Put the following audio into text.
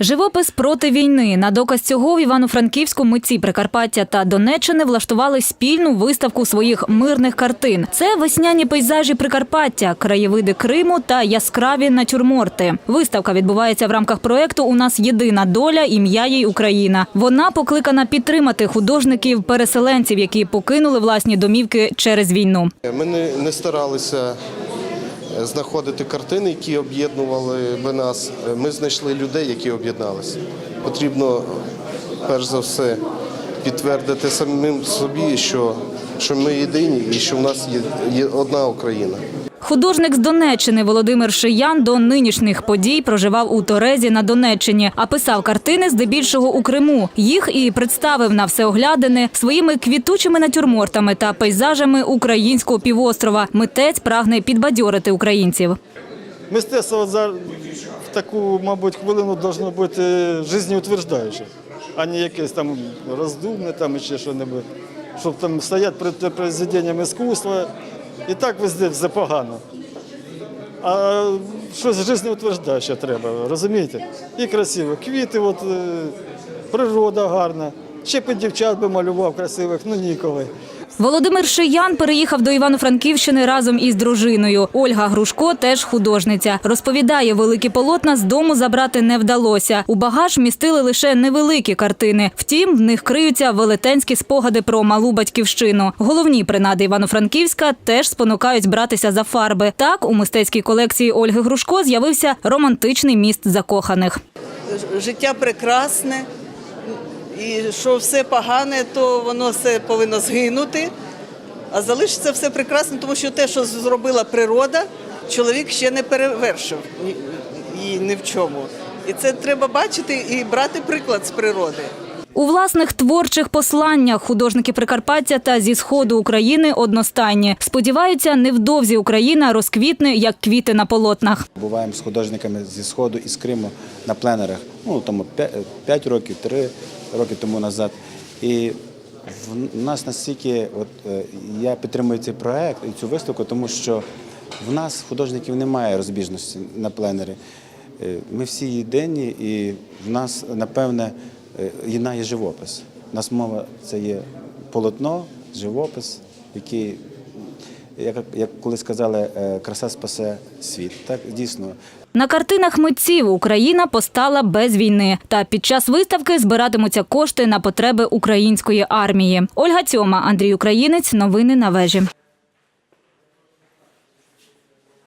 Живопис проти війни. На доказ цього в Івано-Франківську митці Прикарпаття та Донеччини влаштували спільну виставку своїх мирних картин. Це весняні пейзажі Прикарпаття, краєвиди Криму та яскраві натюрморти. Виставка відбувається в рамках проекту У нас єдина доля, ім'я їй Україна. Вона покликана підтримати художників-переселенців, які покинули власні домівки через війну. Ми не, старалися знаходити картини, які об'єднували би нас. Ми знайшли людей, які об'єдналися. Потрібно перш за все підтвердити самим собі, що, що ми єдині і що в нас є, є одна Україна. Художник з Донеччини Володимир Шиян до нинішніх подій проживав у Торезі на Донеччині, а писав картини здебільшого у Криму. Їх і представив на всеоглядини своїми квітучими натюрмортами та пейзажами українського півострова. Митець прагне підбадьорити українців. Мистецтво за в таку, мабуть, хвилину должно бути життєутверждаюче, а не якесь там роздумне там ще що-небудь. Щоб там стоять перед произведенням іскусства. І так везде все погано. А щось життєутверждаюче треба, розумієте? І красиво. Квіти, от, е, природа гарна. Ще б дівчат би малював красивих, ну ніколи. Володимир Шиян переїхав до Івано-Франківщини разом із дружиною. Ольга Грушко теж художниця. Розповідає, великі полотна з дому забрати не вдалося. У багаж містили лише невеликі картини. Втім, в них криються велетенські спогади про малу батьківщину. Головні принади Івано-Франківська теж спонукають братися за фарби. Так, у мистецькій колекції Ольги Грушко з'явився романтичний міст закоханих. життя прекрасне, і що все погане, то воно все повинно згинути. А залишиться все прекрасне, тому що те, що зробила природа, чоловік ще не перевершив її ні в чому. І це треба бачити і брати приклад з природи. У власних творчих посланнях художники Прикарпаття та зі сходу України одностайні. Сподіваються, невдовзі Україна розквітне як квіти на полотнах. Буваємо з художниками зі Сходу і з Криму на пленерах, ну тому 5 років, 3 роки тому назад. І в нас настільки, от е, я підтримую цей проект і цю виставку, тому що в нас художників немає розбіжності на пленері. Е, Ми всі єдині, і в нас, напевне, е, єднає живопис. У нас мова це є полотно, живопис, який як, як коли сказали, е, краса спасе світ. Так дійсно На картинах митців Україна постала без війни. Та під час виставки збиратимуться кошти на потреби української армії. Ольга Цьома, Андрій Українець. Новини на вежі.